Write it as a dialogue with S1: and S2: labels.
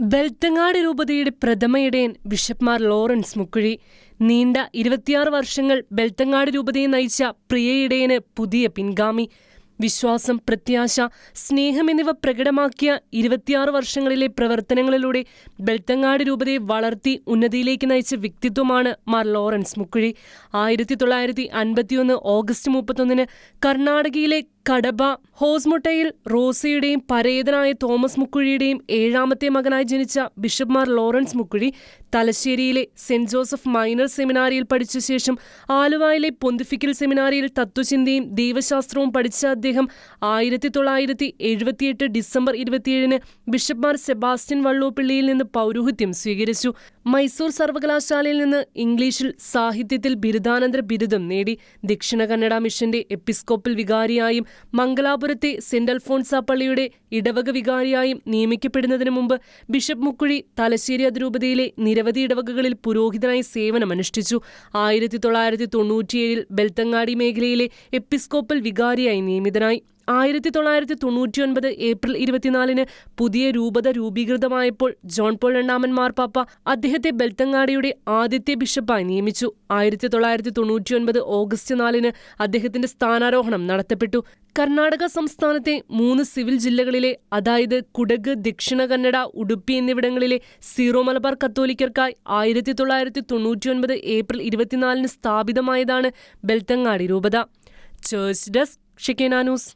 S1: ബെൽത്തങ്ങാട് രൂപതയുടെ പ്രഥമയിടയൻ ബിഷപ്പ്മാർ ലോറൻസ് മുക്കുഴി നീണ്ട ഇരുപത്തിയാറ് വർഷങ്ങൾ ബെൽത്തങ്ങാട് രൂപതയെ നയിച്ച പ്രിയ ഇടയന് പുതിയ പിൻഗാമി. വിശ്വാസം പ്രത്യാശ സ്നേഹം എന്നിവ പ്രകടമാക്കിയ ഇരുപത്തിയാറ് വർഷങ്ങളിലെ പ്രവർത്തനങ്ങളിലൂടെ ബെൽത്തങ്ങാട് രൂപതയെ വളർത്തി ഉന്നതിയിലേക്ക് നയിച്ച വ്യക്തിത്വമാണ് മാർ ലോറൻസ് മുക്കുഴി. ആയിരത്തി തൊള്ളായിരത്തി അൻപത്തിയൊന്ന് ഓഗസ്റ്റ് മുപ്പത്തൊന്നിന് കർണാടകയിലെ കടബ ഹോസ്മുട്ടയിൽ റോസിയുടെയും പരേതനായ തോമസ് മുക്കുഴിയുടെയും ഏഴാമത്തെ മകനായി ജനിച്ച ബിഷപ്പ്മാർ ലോറൻസ് മുക്കുഴി തലശ്ശേരിയിലെ സെന്റ് ജോസഫ് മൈനർ സെമിനാരിയിൽ പഠിച്ച ശേഷം ആലുവായിലെ പൊന്തിഫിക്കൽ സെമിനാരിയിൽ തത്വചിന്തയും ദൈവശാസ്ത്രവും പഠിച്ച അദ്ദേഹം ആയിരത്തി തൊള്ളായിരത്തി എഴുപത്തിയെട്ട് ഡിസംബർ ഇരുപത്തിയേഴിന് ബിഷപ്പ്മാർ സെബാസ്റ്റ്യൻ വള്ളൂപ്പിള്ളിയിൽ നിന്ന് പൗരോഹിത്യം സ്വീകരിച്ചു. മൈസൂർ സർവകലാശാലയിൽ നിന്ന് ഇംഗ്ലീഷിൽ സാഹിത്യത്തിൽ ബിരുദാനന്തര ബിരുദം നേടി. ദക്ഷിണ കന്നഡ മിഷന്റെ എപ്പിസ്കോപ്പൽ വികാരിയായും മംഗലാപുരത്തെ സെന്റ് അൽഫോൺസ പള്ളിയുടെ ഇടവക വികാരിയായും നിയമിക്കപ്പെടുന്നതിന് മുമ്പ് ബിഷപ്പ് മുക്കുഴി തലശ്ശേരി അതിരൂപതയിലെ നിരവധി ഇടവകകളിൽ പുരോഹിതനായി സേവനമനുഷ്ഠിച്ചു. ആയിരത്തി തൊള്ളായിരത്തി തൊണ്ണൂറ്റിയേഴിൽ ബെൽത്തങ്ങാടി മേഖലയിലെ എപ്പിസ്കോപ്പൽ വികാരിയായി നിയമിതനായി. ആയിരത്തി തൊള്ളായിരത്തി തൊണ്ണൂറ്റിയൊൻപത് ഏപ്രിൽ ഇരുപത്തിനാലിന് പുതിയ രൂപത രൂപീകൃതമായപ്പോൾ ജോൺ പോൾ രണ്ടാമൻ മാർപ്പാപ്പ അദ്ദേഹത്തെ ബെൽത്തങ്ങാടിയുടെ ആദ്യത്തെ ബിഷപ്പായി നിയമിച്ചു. ആയിരത്തി തൊള്ളായിരത്തി തൊണ്ണൂറ്റിയൊൻപത് ഓഗസ്റ്റ് നാലിന് അദ്ദേഹത്തിന്റെ സ്ഥാനാരോഹണം നടത്തപ്പെട്ടു. കർണാടക സംസ്ഥാനത്തെ മൂന്ന് സിവിൽ ജില്ലകളിലെ അതായത് കുടക് ദക്ഷിണ കന്നഡ ഉടുപ്പി എന്നിവിടങ്ങളിലെ സീറോ മലബാർ കത്തോലിക്കർക്കായി ആയിരത്തി തൊള്ളായിരത്തി തൊണ്ണൂറ്റിയൊൻപത് ഏപ്രിൽ ഇരുപത്തിനാലിന് സ്ഥാപിതമായതാണ് ബെൽത്തങ്ങാടി രൂപത. Church desk ഷിക്കേന news